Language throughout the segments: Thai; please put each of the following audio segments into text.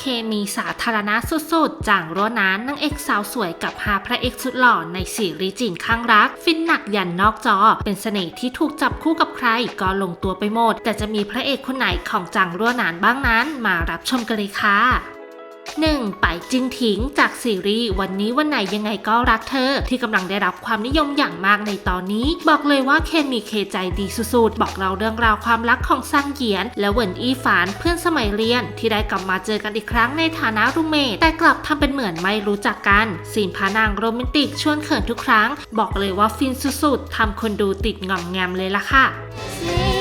เคมีสาธารณะสุดๆ จางรั้วนานนางเอกสาวสวยกับหาพระเอกสุดหล่อในซีรีส์จีนข้างรัก ฟินหนักยันนอกจอ เป็นเสน่ห์ที่ถูกจับคู่กับใครก็ลงตัวไปหมด แต่จะมีพระเอกคนไหนของจางรั้วนานบ้างนั้น มารับชมกันเลยค่ะ 1. ไปจิงถิงจากซีรีส์วันนี้วันไหนยังไงก็รักเธอ ที่กำลังได้รับความนิยมอย่างมากในตอนนี้ บอกเลยว่าเคมีเคใจดีสุดๆ บอกเราเรื่องราวความรักของซังเหยียน และเหวินอี้ฝานเพื่อนสมัยเรียน ที่ได้กลับมาเจอกันอีกครั้งในฐานะรูเมทแต่กลับทำเป็นเหมือนไม่รู้จักกันซีนพานางโรแมนติกชวนเขินทุกครั้ง บอกเลยว่าฟินสุดๆทำคนดูติดงอมแงมเลยล่ะค่ะ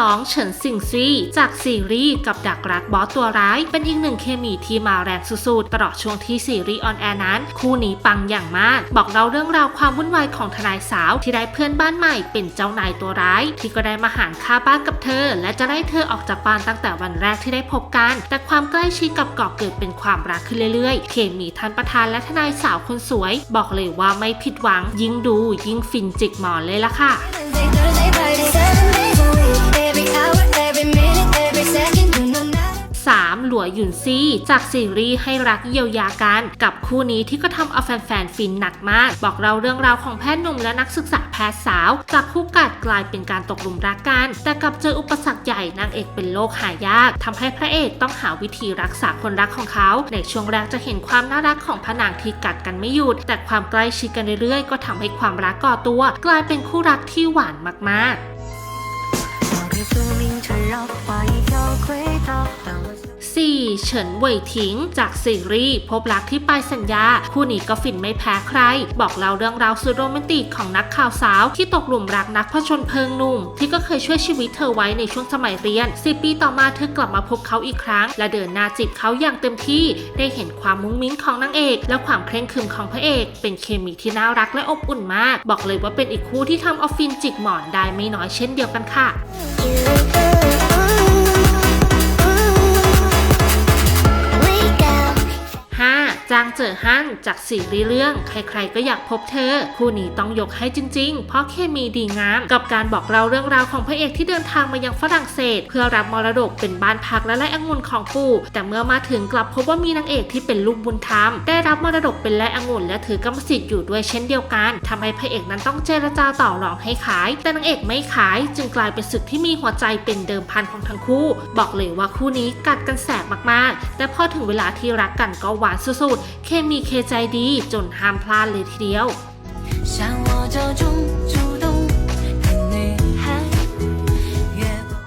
2. เฉินซิงซีจากซีรีส์กับดักรักบอสตัวร้าย เป็นอีกหนึ่งเคมีที่มาแรงสุดๆตลอดช่วงที่ซีรีส์ออนแอร์นั้น คู่นี้ปังอย่างมาก บอกเราเรื่องราวความวุ่นวายของทนายสาว ที่ได้เพื่อนบ้านใหม่เป็นเจ้านายตัวร้าย ที่ก็ได้มาหารค่าบ้านกับเธอ และจะไล่เธอออกจากบ้านตั้งแต่วันแรกที่ได้พบกัน แต่ความใกล้ชิดกับก่อเกิดเป็นความรักขึ้นเรื่อยๆ เคมีท่านประธานและทนายสาวคนสวย บอกเลยว่าไม่ผิดหวังยิ่งดูยิ่งฟินจิกหมอนเลยล่ะค่ะ หยุนซี จากซีรีส์ให้รักเยียวยากัน กับคู่นี้ที่ก็ทำเอาแฟนๆฟินหนักมาก บอกเราเรื่องราวของแพทย์หนุ่มและนักศึกษาแพทย์สาว จากคู่กัดกลายเป็นการตกหลุมรักกัน แต่กลับเจออุปสรรคใหญ่นางเอกเป็นโรคหายากทำให้พระเอกต้องหาวิธีรักษาคนรักของเขา ในช่วงแรกจะเห็นความน่ารักของพระนางที่กัดกันไม่หยุด แต่ความใกล้ชิดกันเรื่อยๆ ก็ทำให้ความรักก่อตัว กลายเป็นคู่รักที่หวานมากๆ 4. เฉินเหวยถิง จากซีรีส์พบรักที่ปลายสัญญา คู่นี้ก็ฟินไม่แพ้ใคร บอกเราเรื่องราวสุดโรแมนติกของนักข่าวสาว ที่ตกหลุมรักนักผชนเพลิงหนุ่ม ที่ก็เคยช่วยชีวิตเธอไว้ในช่วงสมัยเรียน 10 ปีต่อมาเธอกลับมาพบเขาอีกครั้ง และเดินหน้าจีบเขาอย่างเต็มที่ได้เห็นความมุ้งมิ้งของนางเอก และความเคร่งครึมของพระเอก เป็นเคมีที่น่ารักและอบอุ่นมาก บอกเลยว่าเป็นอีกคู่ที่ทำเอาฟินจิกหมอนได้ไม่น้อยเช่นเดียวกันค่ะ จางเจอฮั่นจากซีรีส์เรื่อง ใครๆก็อยากพบเธอ คู่นี้ต้องยกให้จริง ๆ เพราะเคมีดีงาม กับการบอกเราเรื่องราวของพระเอกที่เดินทางมายังฝรั่งเศส เพื่อรับมรดกเป็นบ้านพักและไร่องุ่นของปู่ แต่เมื่อมาถึงกลับพบว่ามีนางเอกที่เป็นลูกบุญธรรม ได้รับมรดกเป็นไร่องุ่นและถือกรรมสิทธิ์อยู่ด้วยเช่นเดียวกันทำให้พระเอกนั้นต้องเจรจาต่อรองให้ขาย แต่นางเอกไม่ขาย จึงกลายเป็นศึกที่มีหัวใจเป็นเดิมพันของทั้งคู่ บอกเลยว่าคู่นี้กัดกันแสบมากๆ แต่พอถึงเวลาที่รักกันก็หวานสุดๆเคมีเคใจดีจนห้ามพลาดเลยทีเดียว